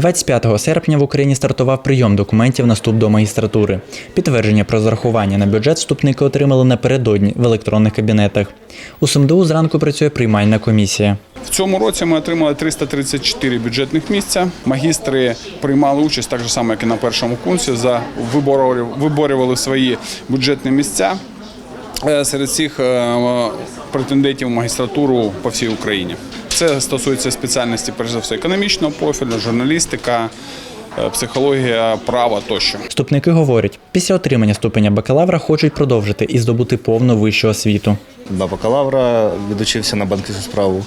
– 25 серпня в Україні стартував прийом документів на вступ до магістратури. Підтвердження про зарахування на бюджет вступники отримали напередодні в електронних кабінетах. У СумДУ зранку працює приймальна комісія. В цьому році ми отримали 334 бюджетних місця. Магістри приймали участь так же само, як і на першому курсі. За виборювали, свої бюджетні місця е, серед всіх е, претендентів магістратуру по всій Україні. Це стосується спеціальності, перш за все, економічного профілю, журналістика, психологія, право тощо. Вступники говорять, після отримання ступеня бакалавра хочуть продовжити і здобути повну вищу освіту. На бакалавра відучився на банківську справу.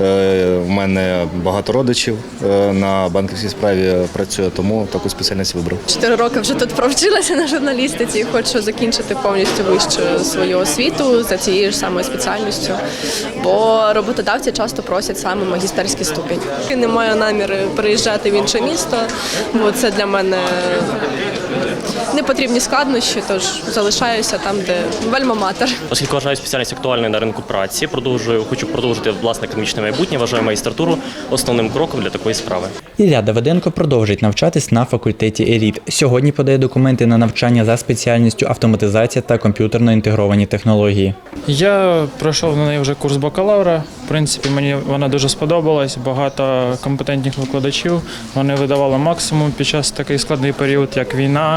Е, У мене багато родичів е, на банківській справі працює, тому таку спеціальність вибрав. Чотири роки вже тут провчилася на журналістиці і хочу закінчити повністю вищу свою освіту за цією ж самою спеціальністю, бо роботодавці часто просять саме магістерський ступінь. Не маю наміри переїжджати в інше місто, бо це для мене не потрібні складнощі, тож залишаюся там, де вельма-матер. Оскільки вважаю спеціальність актуальною на ринку праці, продовжую, хочу продовжити власне економічне майбутнє. Вважаю магістратуру основним кроком для такої справи. Ілля Давиденко продовжить навчатись на факультеті еліт. Сьогодні подає документи на навчання за спеціальністю автоматизація та комп'ютерно інтегровані технології. Я пройшов на неї вже курс бакалавра. В принципі, мені вона дуже сподобалась. Багато компетентних викладачів. Вони видавали максимум під час такий складний період, як війна,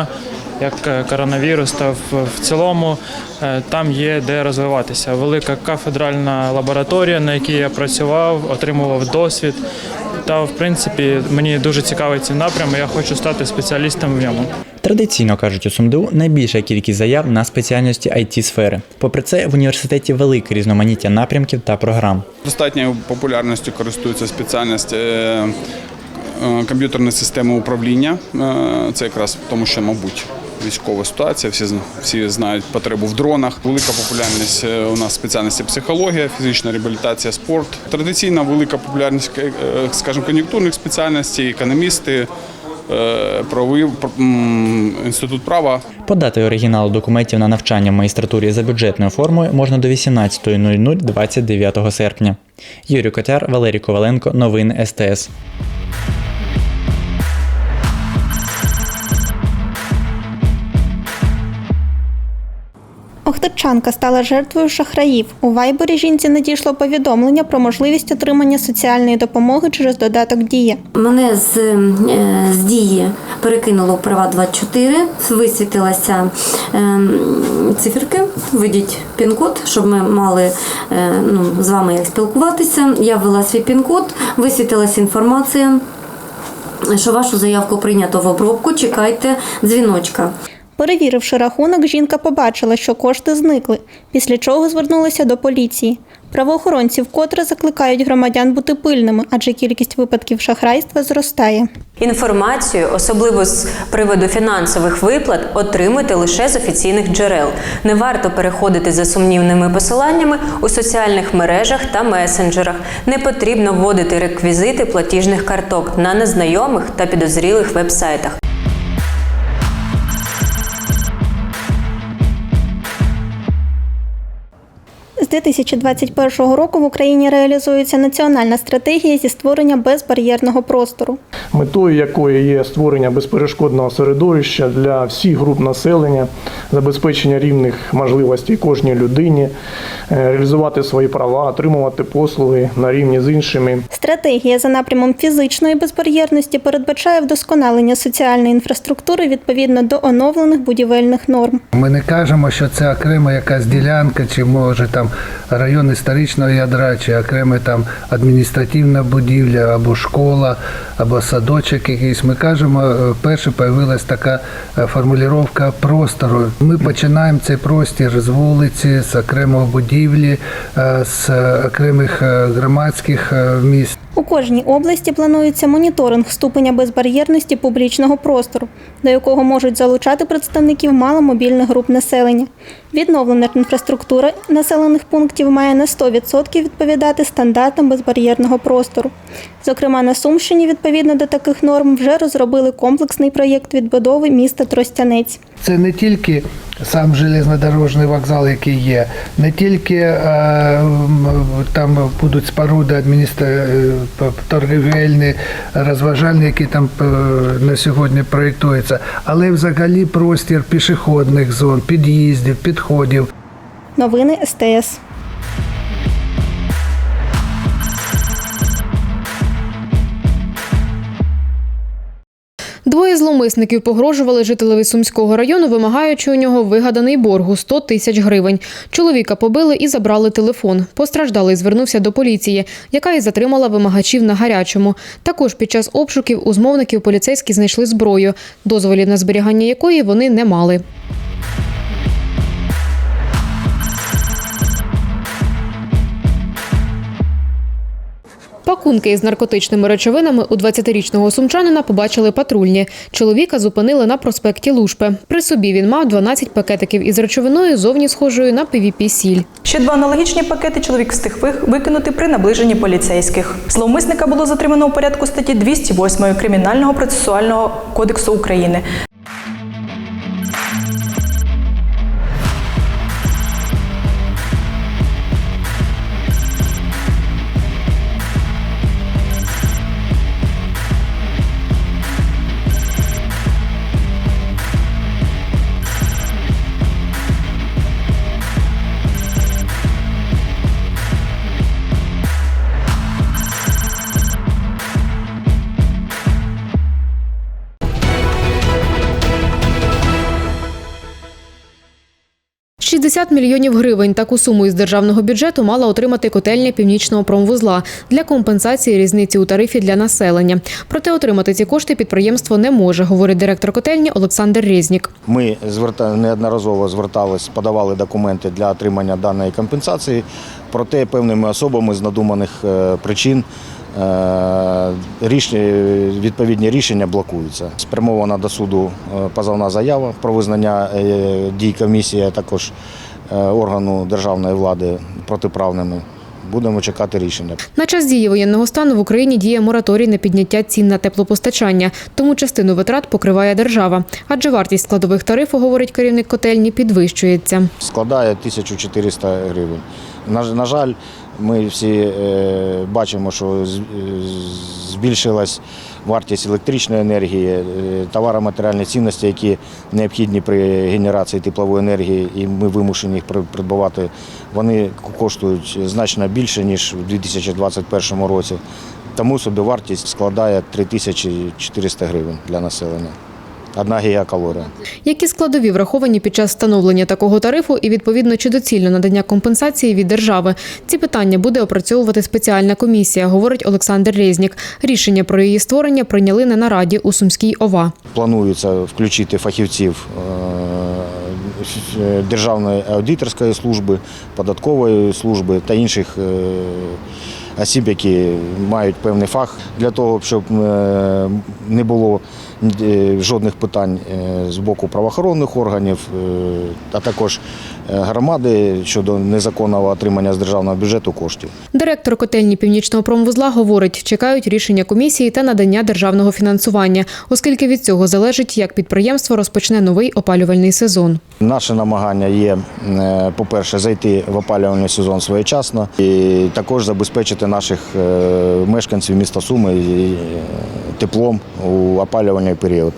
як е, коронавірус. Та в, в цілому е, там є де розвиватися. Велика кафедральна лабораторія, на якій я працював, отримував досвід. Та в принципі мені дуже цікавий цей напрям. і Я хочу стати спеціалістом в ньому. Традиційно кажуть у СумДУ найбільша кількість заяв на спеціальності it сфери. Попри це, в університеті велике різноманіття напрямків та програм. Достатньою популярністю користується спеціальність е, комп'ютерної системи управління. Е, Це якраз тому, що, мабуть, військова ситуація, всі, всі знають потребу в дронах. Велика популярність е, у нас спеціальності психологія, фізична реабілітація, спорт. Традиційна велика популярність, скажімо, кон'юнктурних спеціальностей, економісти, правовий пр- м, інститут права. Подати оригінал документів на навчання в магістратурі за бюджетною формою можна до 18.00 29 серпня. Юрій Котяр, Валерій Коваленко, новини СТС. Охтирчанка стала жертвою шахраїв. У Вайбері жінці надійшло повідомлення про можливість отримання соціальної допомоги через додаток Дія. Мене з, е, з дії перекинуло в права 24, висвітилася е, циферки, введіть пін-код, щоб ми мали е, ну, з вами як спілкуватися. Я ввела свій пін-код, висвітилася інформація, що вашу заявку прийнято в обробку, чекайте дзвіночка. Перевіривши рахунок, жінка побачила, що кошти зникли, після чого звернулася до поліції. Правоохоронці вкотре закликають громадян бути пильними, адже кількість випадків шахрайства зростає. Інформацію, особливо з приводу фінансових виплат, отримуйте лише з офіційних джерел. Не варто переходити за сумнівними посиланнями у соціальних мережах та месенджерах. Не потрібно вводити реквізити платіжних карток на незнайомих та підозрілих вебсайтах. З 2021 року в Україні реалізується національна стратегія зі створення безбар'єрного простору. метою якої є створення безперешкодного середовища для всіх груп населення, забезпечення рівних можливостей кожній людині, реалізувати свої права, отримувати послуги на рівні з іншими. Стратегія за напрямом фізичної безбар'єрності передбачає вдосконалення соціальної інфраструктури відповідно до оновлених будівельних норм. Ми не кажемо, що це окрема якась ділянка, чи може там район історичного ядра, чи окрема там адміністративна будівля, або школа, або садочок якийсь. Ми кажемо, е, вперше появилась така е, формулювання простору. Ми починаємо цей простір з вулиці, з окремої будівлі, е, з окремих е, громадських е, місць. У кожній області планується моніторинг ступеня безбар'єрності публічного простору, до якого можуть залучати представників маломобільних груп населення. Відновлена інфраструктура населених пунктів має на 100% відповідати стандартам безбар'єрного простору. Зокрема, на Сумщині відповідно до таких норм вже розробили комплексний проєкт відбудови міста Тростянець. Це не тільки сам железнодорожний вокзал, який є, не тільки е, там будуть споруди адміністра... е, торгівельні, розважальні, які там е, на сьогодні проєктуються, але взагалі простір пішохідних зон, під'їздів, підходів. Новини СТС. Двоє зловмисників погрожували жителеві Сумського району, вимагаючи у нього вигаданий борг у 100 тисяч гривень. Чоловіка побили і забрали телефон. Постраждалий звернувся до поліції, яка і затримала вимагачів на гарячому. Також під час обшуків у змовників поліцейські знайшли зброю, дозволів на зберігання якої вони не мали. Пакунки із наркотичними речовинами у 20-річного сумчанина побачили патрульні. Чоловіка зупинили на проспекті Лушпе. При собі він мав 12 пакетиків із речовиною, зовні схожою на PVP-сіль. Ще два аналогічні пакети чоловік встиг викинути при наближенні поліцейських. Зловмисника було затримано у порядку статті 208 Кримінального процесуального кодексу України. – 60 мільйонів гривень таку суму із державного бюджету мала отримати котельня північного промвузла для компенсації різниці у тарифі для населення. Проте отримати ці кошти підприємство не може, говорить директор котельні Олександр Резнік. Ми неодноразово звертались, подавали документи для отримання даної компенсації, проте певними особами з надуманих е, причин відповідні рішення блокуються. Спрямована до суду е, позовна заява про визнання е, дій комісії, а також е, органу державної влади протиправними. Будемо чекати рішення. На час дії воєнного стану в Україні діє мораторій на підняття цін на теплопостачання, тому частину витрат покриває держава. Адже вартість складових тарифу, говорить керівник котельні, підвищується. складає 1400 гривень. На жаль, ми всі е, бачимо, що е, збільшилась вартість електричної енергії, е, товаро-матеріальні цінності, які необхідні при генерації теплової енергії, і ми вимушені їх при- придбавати. Вони коштують значно більше, ніж у 2021 році. Тому собівартість складає 3400 гривень для населення. Одна гігакалорія. Які складові враховані під час встановлення такого тарифу і відповідно чи доцільно надання компенсації від держави? Ці питання буде опрацьовувати спеціальна комісія, говорить Олександр Резнік. Рішення про її створення прийняли на нараді у Сумській ОВА. Планується включити фахівців е, Державної аудиторської служби, податкової служби та інших е, осіб, які мають певний фах для того, щоб е, не було жодних питань е, з боку правоохоронних органів, е, а також е, громади щодо незаконного отримання з державного бюджету коштів. Директор котельні північного промвузла говорить, чекають рішення комісії та надання державного фінансування, оскільки від цього залежить, як підприємство розпочне новий опалювальний сезон. Наше намагання є, е, по-перше, зайти в опалювальний сезон своєчасно і також забезпечити наших е, мешканців міста Суми е, теплом у опалювальний період.